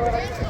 Thank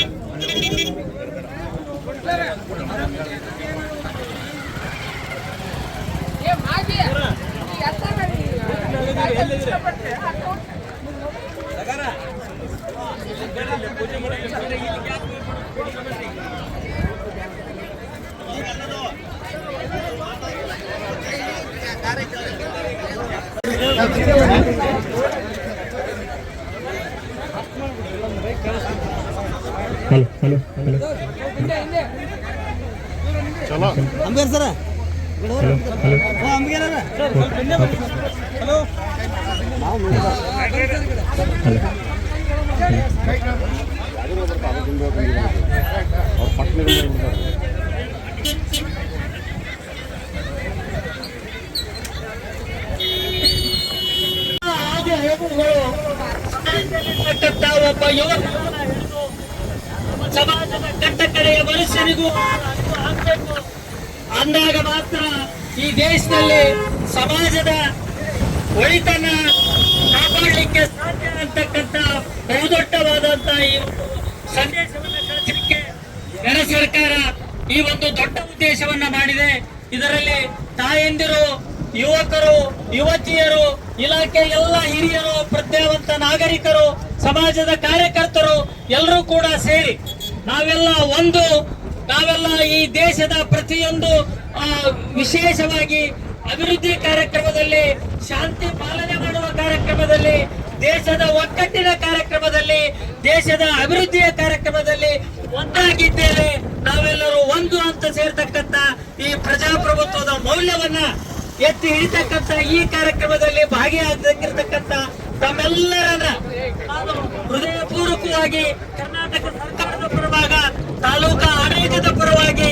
hello hello hello. ಅಂಬೇರ್ ಸರ hello hello. Hello. ಒಬ್ಬ ಯುವಕ ಸಮಾಜದ ಕಟ್ಟ ಕಡೆಯ ಮನುಷ್ಯನಿಗೂ ಆಗ್ಬೇಕು ಅಂದಾಗ ಮಾತ್ರ ಈ ದೇಶದಲ್ಲಿ ಸಮಾಜದ ಒಳಿತನ್ನ ಕಾಪಾಡಲಿಕ್ಕೆ ಸಾಧ್ಯ ಅಂತಕ್ಕಂಥ ಬಹುದೊಡ್ಡವಾದಂತಹ ಈ ಒಂದು ಸಂದೇಶವನ್ನ ಕಳಿಸಲಿಕ್ಕೆ ನೆರ ಸರ್ಕಾರ ಈ ಒಂದು ದೊಡ್ಡ ಉದ್ದೇಶವನ್ನ ಮಾಡಿದೆ. ಇದರಲ್ಲಿ ತಾಯಂದಿರು, ಯುವಕರು, ಯುವತಿಯರು, ಇಲಾಖೆ ಎಲ್ಲ ಹಿರಿಯರು, ಪ್ರಜ್ಞಾವಂತ ನಾಗರಿಕರು, ಸಮಾಜದ ಕಾರ್ಯಕರ್ತರು ಎಲ್ಲರೂ ಕೂಡ ಸೇರಿ ನಾವೆಲ್ಲ ಒಂದು, ನಾವೆಲ್ಲ ಈ ದೇಶದ ಪ್ರತಿಯೊಂದು ವಿಶೇಷವಾಗಿ ಅಭಿವೃದ್ಧಿ ಕಾರ್ಯಕ್ರಮದಲ್ಲಿ ಶಾಂತಿ ಪಾಲನೆ ಕಾರ್ಯಕ್ರಮದಲ್ಲಿ, ದೇಶದ ಒಗ್ಗಟ್ಟಿನ ಕಾರ್ಯಕ್ರಮದಲ್ಲಿ, ದೇಶದ ಅಭಿವೃದ್ಧಿಯ ಕಾರ್ಯಕ್ರಮದಲ್ಲಿ ಒಂದಾಗಿದ್ದೇವೆ. ನಾವೆಲ್ಲರೂ ಒಂದು ಅಂತ ಸೇರ್ತಕ್ಕಂತ ಈ ಪ್ರಜಾಪ್ರಭುತ್ವದ ಮೌಲ್ಯವನ್ನ ಎತ್ತಿ ಹಿಡಿತಕ್ಕಂತ ಈ ಕಾರ್ಯಕ್ರಮದಲ್ಲಿ ಭಾಗಿಯಾಗಿರ್ತಕ್ಕಂತ ತಮ್ಮೆಲ್ಲರನ್ನ ನಾನು ಹೃದಯಪೂರ್ವಕವಾಗಿ ಕರ್ನಾಟಕ ಸರ್ಕಾರದ ಪರವಾಗಿ, ತಾಲೂಕಾ ಆಡಳಿತದ ಪರವಾಗಿ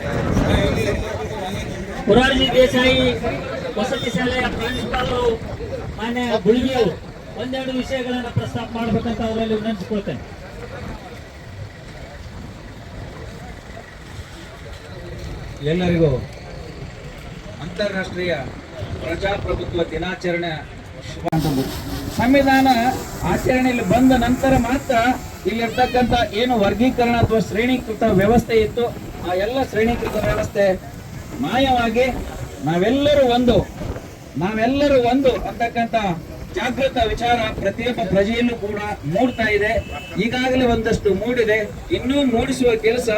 ಮೊರಾರ್ಜಿ ದೇಸಾಯಿ, ವಸತಿ ಶಾಲೆಯ ಪ್ರಾಂಶುಪಾಲರು ಮಾನ್ಯ ಗುಳಿಗಿಯವರು ಒಂದೆರಡು ವಿಷಯಗಳನ್ನು ಪ್ರಸ್ತಾಪ ಮಾಡಬೇಕಂತ ಅವರಲ್ಲಿ ವಿನಂತಿಸ್ಕೊಳ್ತೇನೆ ಎಲ್ಲರಿಗೂ ಅಂತಾರಾಷ್ಟ್ರೀಯ ಪ್ರಜಾಪ್ರಭುತ್ವ ದಿನಾಚರಣೆ. ಸಂವಿಧಾನ ಆಚರಣೆಯಲ್ಲಿ ಬಂದ ನಂತರ ಮಾತ್ರ ಇಲ್ಲಿರ್ತಕ್ಕಂಥ ಏನು ವರ್ಗೀಕರಣ ಅಥವಾ ಶ್ರೇಣೀಕೃತ ವ್ಯವಸ್ಥೆ ಇತ್ತು, ಆ ಎಲ್ಲ ಶ್ರೇಣೀಕೃತ ವ್ಯವಸ್ಥೆ ಮಾಯವಾಗಿ ನಾವೆಲ್ಲರೂ ಒಂದು ನಾವೆಲ್ಲರೂ ಒಂದು ಅಂತಕ್ಕಂಥ ಜಾಗೃತ ವಿಚಾರ ಪ್ರತಿಯೊಬ್ಬ ಪ್ರಜೆಯಲ್ಲೂ ಕೂಡ ಮೂಡ್ತಾ ಇದೆ. ಈಗಾಗಲೇ ಒಂದಷ್ಟು ಮೂಡಿದೆ. ಇನ್ನೂ ಮೂಡಿಸುವ ಕೆಲಸ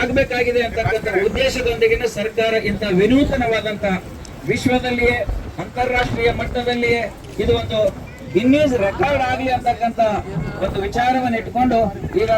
ಆಗ್ಬೇಕಾಗಿದೆ ಅಂತಕ್ಕಂಥ ಉದ್ದೇಶದೊಂದಿಗೆ ಸರ್ಕಾರ ಇಂಥ ವಿನೂತನವಾದಂಥ ವಿಶ್ವದಲ್ಲಿಯೇ, ಅಂತಾರಾಷ್ಟ್ರೀಯ ಮಟ್ಟದಲ್ಲಿಯೇ ಇದು ಒಂದು ಗಿನ್ನೀಸ್ ರೆಕಾರ್ಡ್ ಆಗಲಿ ಅಂತಕ್ಕಂಥ ಒಂದು ವಿಚಾರವನ್ನು ಇಟ್ಕೊಂಡು ಈಗ